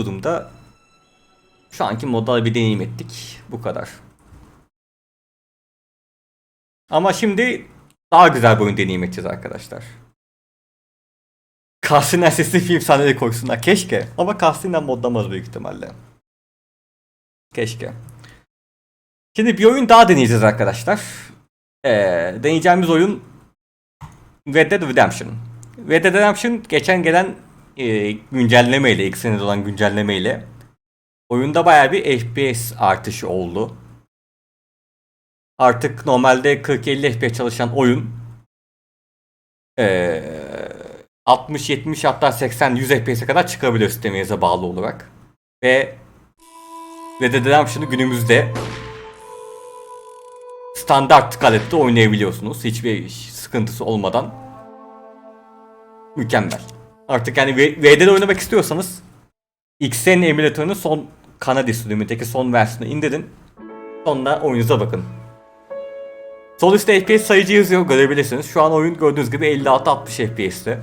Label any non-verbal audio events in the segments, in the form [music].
durumda şu anki modda bir deneyim ettik. Bu kadar. Ama şimdi daha güzel bir oyun deneyim edeceğiz arkadaşlar. Castlevania sesli film sahneleri koysunlar. Keşke. Ama Castlevania modlamaz büyük ihtimalle. Keşke. Şimdi bir oyun daha deneyeceğiz arkadaşlar. Ee, deneyeceğimiz oyun Red Dead Redemption. Red Dead Redemption geçen gelen e, güncellemeyle, ilk senede olan güncellemeyle oyunda bayağı bir FPS artışı oldu. Artık normalde 40-50 FPS çalışan oyun ee, 60-70 hatta 80-100 FPS'e kadar çıkabiliyor sisteminize bağlı olarak. Ve Red Dead Redemption'ı günümüzde standart kalite oynayabiliyorsunuz. Hiçbir sıkıntısı olmadan. Mükemmel. Artık yani VD'de oynamak istiyorsanız XN emülatörünün son Kanadi sürümündeki son versiyonu indirin. Sonra oyununuza bakın. Sol üstte FPS sayıcı yazıyor görebilirsiniz. Şu an oyun gördüğünüz gibi 56-60 FPS'te.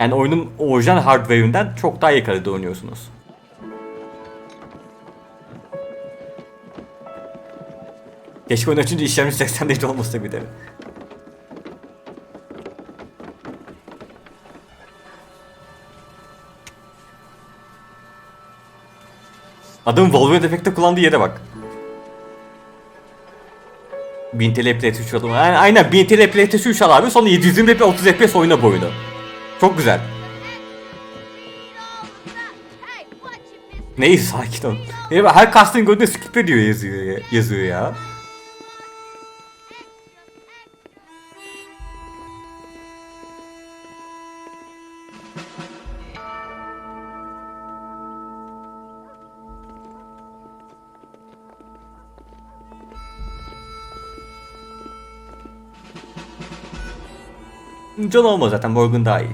Yani oyunun orijinal hardware'inden çok daha iyi kalitede oynuyorsunuz. Keşke oyun açınca işlemci 80 derece olmasa bir de. Adamın Wolverine efekti kullandığı yere bak. 1000 TL PlayStation 3 aldım. Aynen, aynen 1000 TL PlayStation 3 al abi sonra 720 p 30 FPS oyna bu oyunu. Çok güzel. Neyse sakin ol. Her kastın gördüğünde skip ediyor yazıyor ya. Yazıyor ya. John olmaz zaten Morgan daha iyi.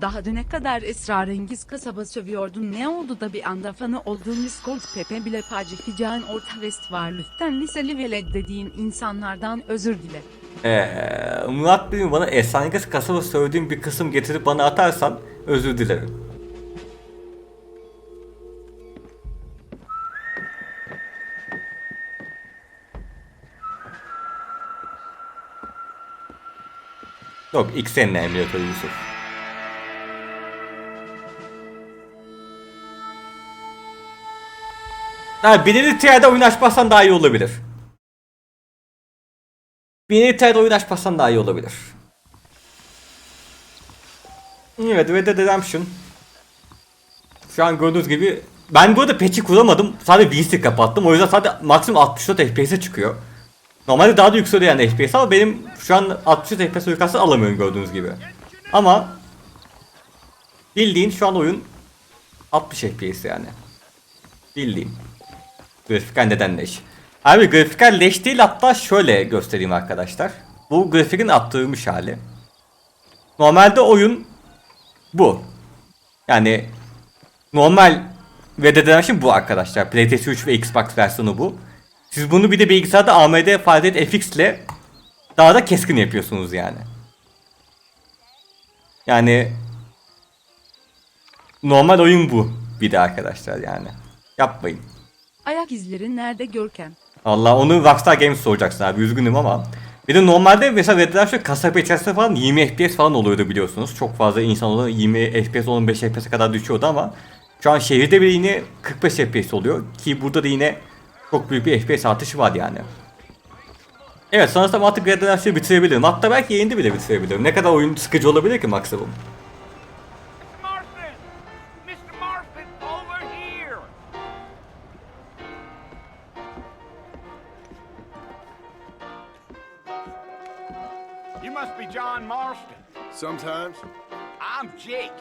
Daha düne kadar esrarengiz kasaba sövüyordun ne oldu da bir anda fanı olduğun Discord Pepe bile paylaşacağın Orta Westvarlık'tan liseli velet dediğin insanlardan özür dile. Ee, Murat Bey'in bana Esenyurt kasaba söylediğim bir kısım getirip bana atarsan özür dilerim. Yok seninle emülatör Yusuf. Ha, birinci tiyerde oyun açmazsan daha iyi olabilir. Birinci tiyerde oyun açmazsan daha iyi olabilir. Evet Red Dead Redemption. Şu an gördüğünüz gibi ben bu arada patch'i kuramadım. Sadece VSTIck kapattım. O yüzden sadece maksimum 64 FPS'e çıkıyor. Normalde daha da yükseliyor yani FPS ama benim şu an 64 FPS yukarısı alamıyorum gördüğünüz gibi. Ama bildiğin şu an oyun 60 FPS yani. Bildiğin. Grafikal neden leş? Abi grafikal leş değil hatta şöyle göstereyim arkadaşlar. Bu grafikin attırılmış hali. Normalde oyun bu. Yani normal Red Dead bu arkadaşlar. PlayStation 3 ve Xbox versiyonu bu. Siz bunu bir de bilgisayarda AMD Fardet FX ile daha da keskin yapıyorsunuz yani. Yani normal oyun bu bir de arkadaşlar yani. Yapmayın. Ayak izleri nerede Görkem? Allah onu Rockstar Games soracaksın abi üzgünüm ama. Bir de normalde mesela Red Dead Redemption kasaba içerisinde falan 20 FPS falan oluyordu biliyorsunuz. Çok fazla insan oluyor 20 FPS 15 FPS'e kadar düşüyordu ama şu an şehirde bile yine 45 FPS oluyor ki burada da yine çok büyük bir FPS artışı var yani. Evet sanırsam artık Red Dead Redemption'ı bitirebilirim. Hatta belki yayında bile bitirebilirim. Ne kadar oyun sıkıcı olabilir ki maksimum. You must be John Marston. Sometimes. I'm Jake.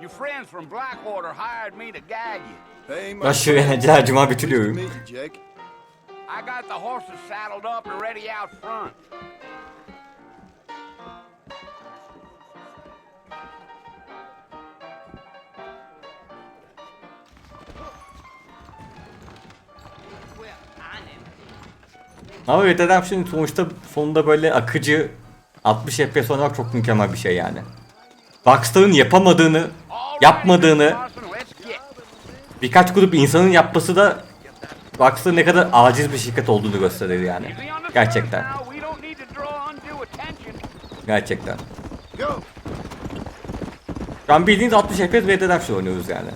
Your friends from Blackwater hired me to guide you. Hey, my Başı eğlenceler cuma bitiriyorum. I got the horses saddled up and ready out front. Ama Red Dead Redemption sonuçta sonunda böyle akıcı 60 FPS oynamak çok mükemmel bir şey yani. Rockstar'ın yapamadığını, yapmadığını birkaç grup insanın yapması da Rockstar ne kadar aciz bir şirket olduğunu gösterir yani. Gerçekten. Gerçekten. Şu an bildiğiniz 60 FPS Red Dead Redemption oynuyoruz yani.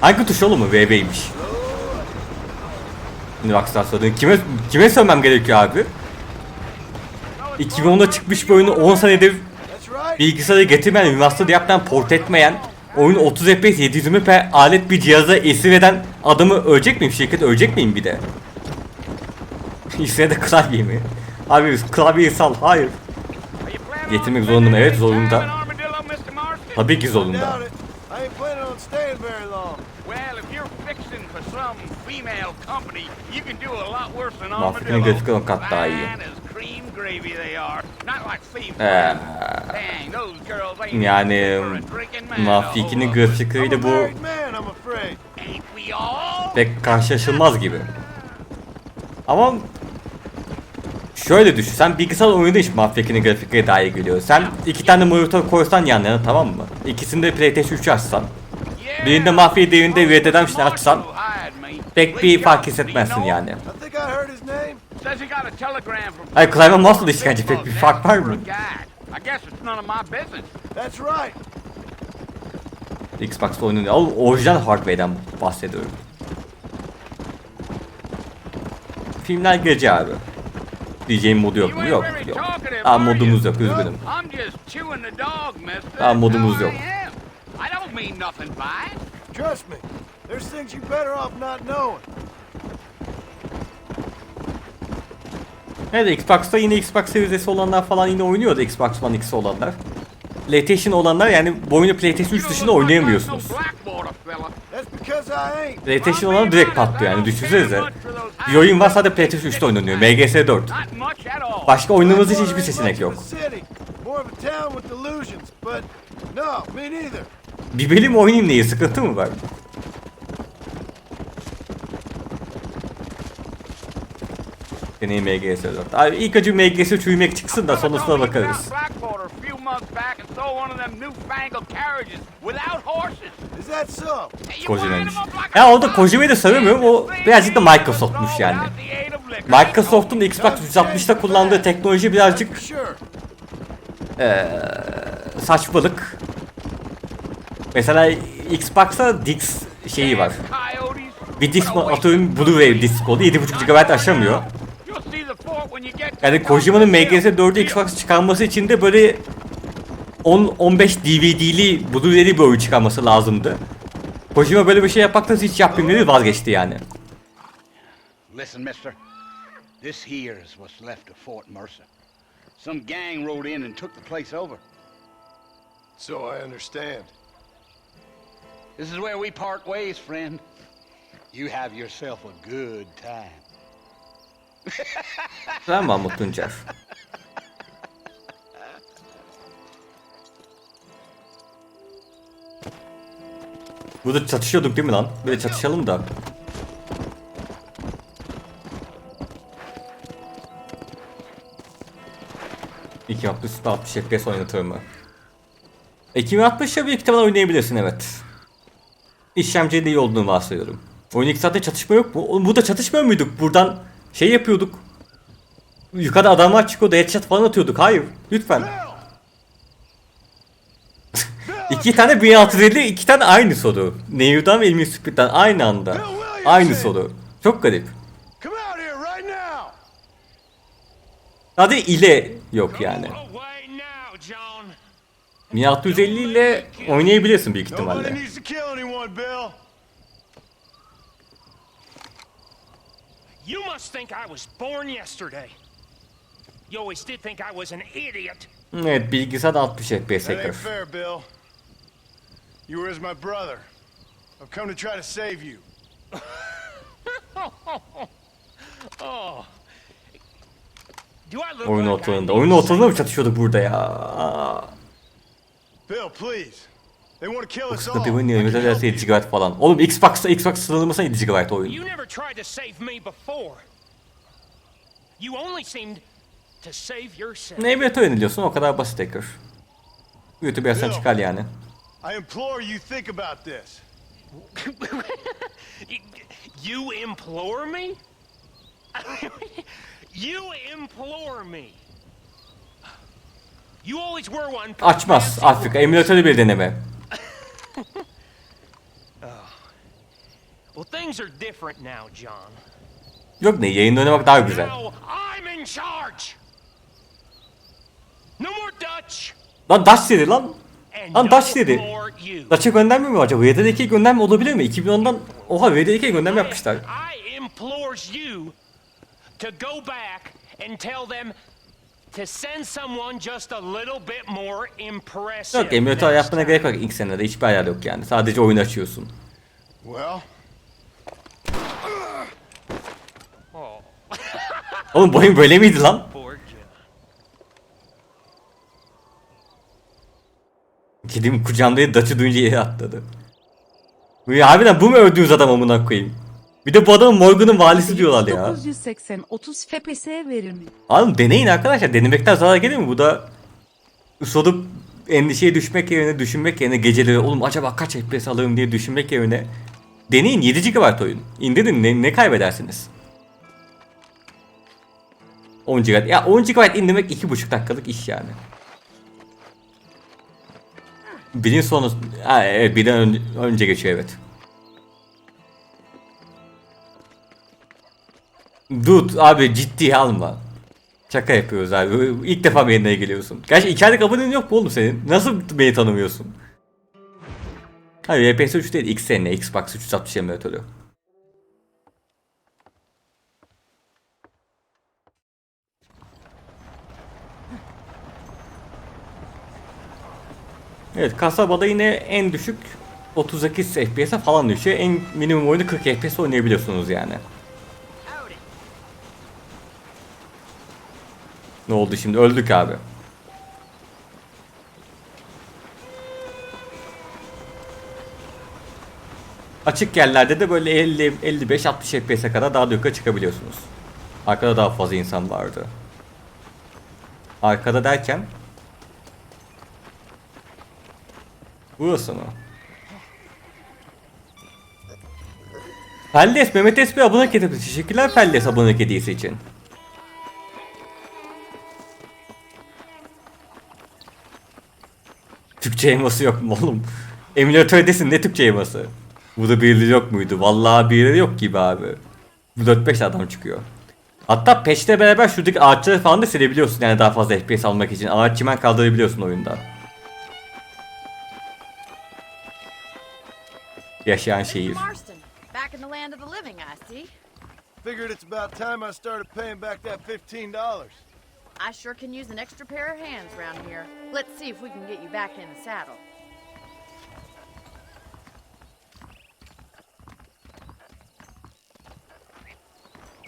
Hangi tuş oğlum mu? VB'ymiş. Şimdi Rockstar sorduğun kime, kime söylemem gerekiyor abi? 2010'da çıkmış bir oyunu 10 senedir bilgisayara getirmeyen, remaster yapmayan, port etmeyen, oyunu 30 FPS 720p alet bir cihaza esir eden adamı ölecek miyim? Şirket ölecek miyim bir de? [laughs] İşte de klavye mi? Abi klavyeyi sal, hayır. Getirmek zorundayım, evet, zorunda. Tabii ki zorunda. it. I ain't planning on staying very long. Well, if you're fixing for some female company, you can do a lot worse than Armadillo. kat daha iyi. Fine as cream gravy they are. Not like females. Ee, Dang, those girls ain't yani for a drinking man. Grafikleriyle bu. Ain't we all? pek karşılaşılmaz gibi. Ama şöyle düşün. Sen bilgisayar oyunu hiç Mahfiki'nin grafikleri daha iyi geliyor. Sen iki tane monitör koysan yan yana tamam mı? İkisinde PlayStation 3 açsan. Yeah. Birinde Mafya diğerinde Red Redemption açsan. Pek bir fark hissetmezsin yani. know? I think I heard his name. Says he got a telegram from Hayır klavye mouse'la işkence pek bir fark var mı? I guess it's none of my business. That's right. Xbox oyunu Oğlum orijinal hardware'den bahsediyorum. Filmler gece abi. Diyeceğim modu yok mu? Yok yok. Aa modumuz you? yok üzgünüm. Aa, modumuz yok. Trust me. There's things you better off not knowing. Evet Xbox'ta yine Xbox Series S olanlar falan yine oynuyordu Xbox One X olanlar. PlayStation olanlar yani bu oyunu PlayStation 3 You dışında oynayamıyorsunuz. PlayStation olanlar direkt patlıyor yani düşünsenize. Bir oyun var sadece PlayStation 3'te oynanıyor. MGS 4. Not much at all. Başka oynadığımız için hiçbir seçenek yok. of a city. More of a town with delusions, but no, me neither. Bir bölüm oynayayım diye sıkıntı mı var? Deneyim MGS 4. Abi ilk acı MGS 3 uyumak çıksın da sonrasına bakarız. Like Ya a orada Kojima'yı da sevmiyorum. O birazcık da Microsoft'muş yani. Microsoft'un Xbox 360'ta kullandığı teknoloji birazcık sure. saçmalık. Mesela Xbox'ta Dix şeyi var. Bir disk atıyorum Blu-ray disk oldu 7.5 GB aşamıyor. Yani Kojima'nın MGS 4'ü Xbox çıkarması için de böyle 10-15 DVD'li Blu-ray'li bir oyun çıkarması lazımdı. Kojima böyle bir şey yapmaktan hiç yapmayayım dedi vazgeçti yani. Listen, mister. This here is what's left of Fort Mercer. Some gang rode in and took the place over. So I understand. This is where we part ways, friend. You have yourself a good time. [laughs] Sen Mahmut Tuncer. Burada çatışıyorduk değil mi lan? Böyle çatışalım da. İki hafta üstü 60 FPS oynatır mı? 2060'a büyük ihtimal oynayabilirsin evet. İşlemci de iyi olduğunu varsayıyorum. Oyun ilk zaten çatışma yok mu? Oğlum burada çatışmıyor muyduk? Buradan şey yapıyorduk. Yukarıda adamlar çıkıyordu, headshot falan atıyorduk. Hayır, lütfen. [laughs] iki tane 1650, iki tane aynı soru. Neyr'dan ve Ilmi Spit'ten aynı anda. Aynı soru. Çok garip. Sadece ile yok yani. John. 1650 ile oynayabilirsin büyük ihtimalle. You must think I was born yesterday. You always did think I was an idiot. Evet, bilgisayar 60 FPS ain't fair, Bill. You were as my brother. I've come to try to save you. [laughs] Oh. Do I look Oyun ortalarında. Oyun ortalarında mı çatışıyorduk burada ya? Aa. Bill, please. They want to kill Bu us all. sıkıntı derse you. 7 GB falan. Oğlum Xbox'ta Xbox sınırlamasına 7 GB oyun. You never tried to save me before. You only seemed to save yourself. Ne emülatör yeniliyorsun o kadar basit hacker. YouTube'a yazsan çıkar yani. I implore you think about this. [laughs] you implore me? [laughs] you implore me? You always were one. for Açmaz Afrika. Emülatörü bir deneme. [laughs] Well, things are different now, John. Yok ne yayında oynamak daha güzel. Now I'm in charge. No more Dutch. Lan Dutch dedi lan. Lan Dutch dedi. Dutch'a gönderme mi acaba? VD2'ye gönderme olabilir mi? 2010'dan oha VD2'ye gönderme yapmışlar. To send someone just a little bit more impressive. Yok emülatör yapmana gerek yok ilk senede hiçbir ayar yok yani. Sadece oyun açıyorsun. Well, Oh, [laughs] Oğlum bu oyun böyle miydi lan? Kedim kucağımda Dutch'ı duyunca yere atladı. Bu ya harbiden bu mu öldüğümüz adam amına koyayım? Bir de bu adamın Morgan'ın valisi diyorlar ya. 980 30 FPS verir mi? Oğlum deneyin arkadaşlar. Denemekten zarar gelir mi? Bu da sorup endişeye düşmek yerine düşünmek yerine geceleri oğlum acaba kaç FPS alırım diye düşünmek yerine deneyin 7 GB oyun. İndirin ne, ne kaybedersiniz? 10 GB. Ya 10 GB indirmek 2,5 dakikalık iş yani. Birin sonu... Ha, evet birden önce, önce geçiyor evet. Dude abi ciddiye alma. Şaka yapıyoruz abi. İlk defa yayınlara geliyorsun? Gerçi iki aylık yok mu oğlum senin? Nasıl beni tanımıyorsun? Hayır VPS 3 değil X seninle Xbox 360 emülatörü. Evet kasabada yine en düşük 38 FPS'e falan düşüyor. En minimum oyunu 40 FPS oynayabiliyorsunuz yani. Ne oldu şimdi? Öldük abi. Açık yerlerde de böyle 50 55 60 FPS'e kadar daha da çıkabiliyorsunuz. Arkada daha fazla insan vardı. Arkada derken Burası mı? Feldes Mehmet Esbey abonelik edip teşekkürler Feldes abonelik hediyesi için. Türkçe elması yok mu oğlum? Emülatördesin ne Türkçe elması? Burada birileri yok muydu? Vallahi birileri yok gibi abi. Bu 4-5 adam çıkıyor. Hatta patch'le beraber şuradaki ağaçları falan da silebiliyorsun yani daha fazla FPS almak için. Ağaç çimen kaldırabiliyorsun oyunda. Yaşayan şehir. Figured it's about time I started paying back that fifteen dollars. I sure can use an extra pair of hands around here. Let's see if we can get you back in the saddle.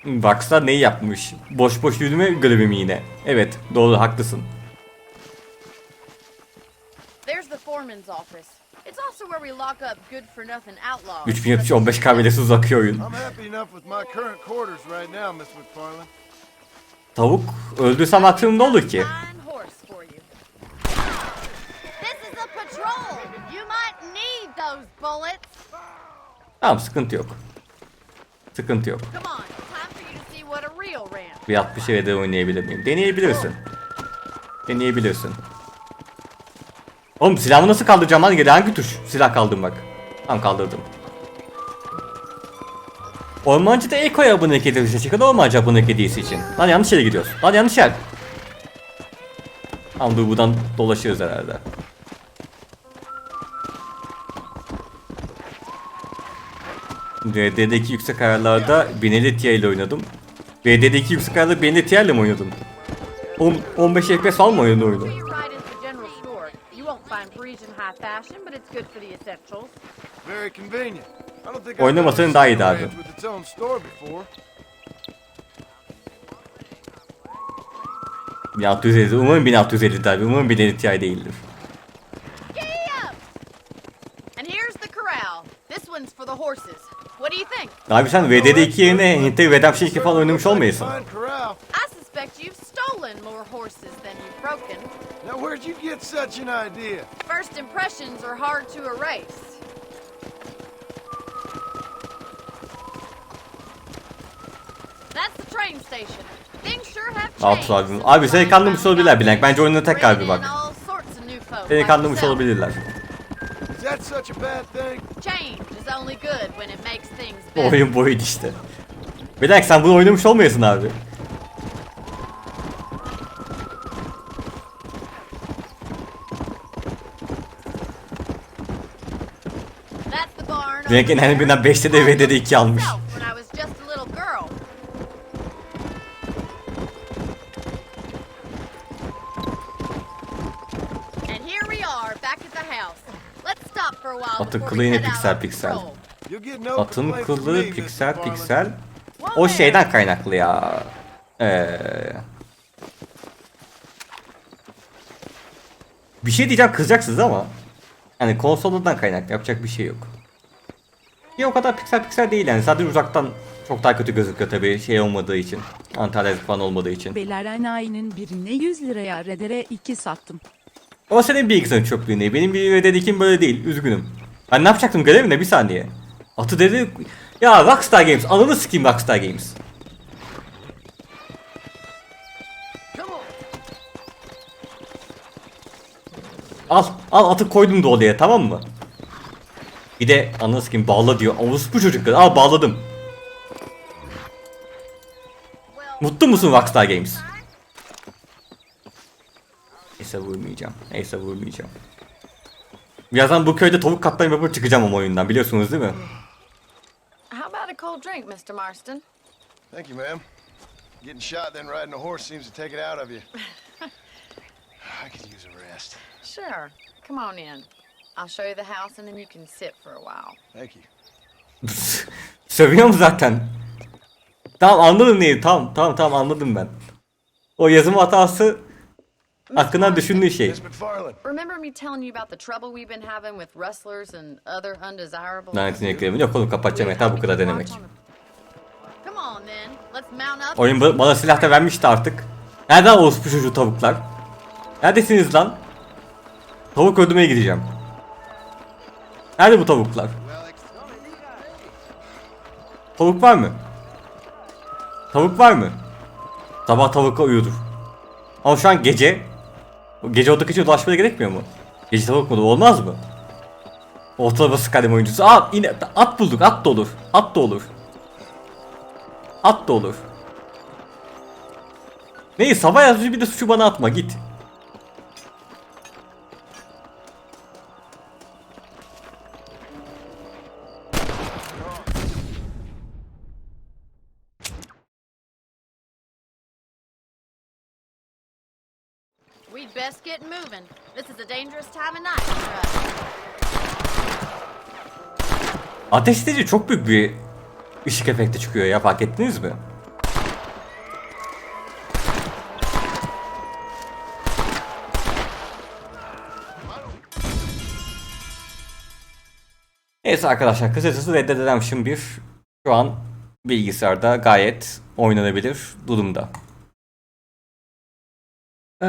Vax'ta neyi yapmış? Boş boş yürüme görevi mi yine? Evet doğru haklısın. There's the foreman's office. It's also where we lock up good for nothing outlaws. 3070 15 kabelesi uzakıyor oyun. I'm happy enough with my current quarters right now, Miss McFarland. Tavuk öldürsem aklım ne olur ki? Tamam sıkıntı yok. Sıkıntı yok. Bir 60 evde oynayabilir miyim? Deneyebilirsin. Deneyebilirsin. Oğlum silahımı nasıl kaldıracağım lan geri hangi tuş? Silah kaldırmak. Tamam kaldırdım. Ormancı da Eko'ya abonelik hediyesi çıkıyor. Ormancı abonelik hediyesi için. Lan yanlış yere gidiyoruz. Lan yanlış yer. Tamam dur buradan dolaşıyoruz herhalde. VD'deki yüksek ayarlarda Benedettia ile oynadım. VD'deki yüksek ayarlarda Benedettia ile mi oynadın? On, 15 FPS falan mı oynadın oyunu? Essentials. Very convenient. I don't think I've Oynamasaydın ever daha iyiydi abi. ranch with its own store before. Ya 1650. Umarım 1650 abi. Umarım Benedettia değildir. Giddy up! And here's the corral. This one's for the horses. What do you think? Abi sen VD'de 2 yerine Hint'te Redemption 2 falan oynamış olmayasın. Now, where'd you get such an idea? First impressions are hard to erase. That's the train station. Things sure have changed. Altı abi. seni kandırmış olabilirler Blank. Bence oyununa tekrar bir bak. Seni kandırmış olabilirler. Bu [laughs] oyun boyuydu işte. Blank sen bunu oynamış olmayasın abi. That's the barn. Blank'in her birinden 5'te de I ve de built 2 almış. Atın kılı yine piksel piksel. Atın Mr. piksel piksel. O şeyden kaynaklı ya. Ee... Bir şey diyeceğim kızacaksınız ama. Yani konsoldan kaynaklı yapacak bir şey yok. Ya o kadar piksel piksel değil yani sadece uzaktan çok daha kötü gözüküyor tabii şey olmadığı için. Antalya falan olmadığı için. Beyler ayının birine 100 liraya Redere 2 sattım. O senin bilgisayarın çöplüğüne. Benim bir dedikim böyle değil. Üzgünüm. Ben ne yapacaktım görev ne? Bir saniye. Atı dedi... Ya Rockstar Games. Ananı sikeyim Rockstar Games. Al. Al atı koydum da oraya tamam mı? Bir de ananı sikeyim bağla diyor. Avuz bu çocuklar. Al bağladım. Mutlu musun Rockstar Games? Neyse vurmayacağım. Neyse vurmayacağım. Birazdan bu köyde tavuk katlayıp yapıp çıkacağım ama oyundan biliyorsunuz değil mi? how about a cold drink, Mr. Marston? Thank you, ma'am. Getting shot then riding a horse seems to take it out of you. [laughs] I could use a rest. Sure. Come on in. I'll show you the house and then you can sit for a while. Thank you. [laughs] Sövüyorum zaten. Tamam anladım neyi. Tamam tamam tamam anladım ben. O yazım hatası hakkında düşündüğü şey. Remember me telling you about the trouble we've been having with rustlers and other undesirables? Lanetin eklemin yok oğlum kapatacağım yeter bu kadar denemek. Come on then. Let's mount up. Oyun ba- bana silah da vermişti artık. Nereden orospu çocuğu tavuklar? Neredesiniz lan? Tavuk öldürmeye gideceğim. Nerede bu tavuklar? Tavuk var mı? Tavuk var mı? Sabah tavuk uyudur. Ama şu an gece. Gece olduk için ulaşmaya gerekmiyor mu? Gece tavuk mu? Olmaz mı? Ortalaması kalem oyuncusu. Aa yine at bulduk. At da olur. At da olur. At da olur. Neyi sabah yazıcı bir de suçu bana atma git. We'd best get moving. This is a dangerous time of night for us. Ateş edici çok büyük bir ışık efekti çıkıyor ya fark ettiniz mi? Neyse arkadaşlar kısacası Red Dead Redemption 1 şu an bilgisayarda gayet oynanabilir durumda. Ee,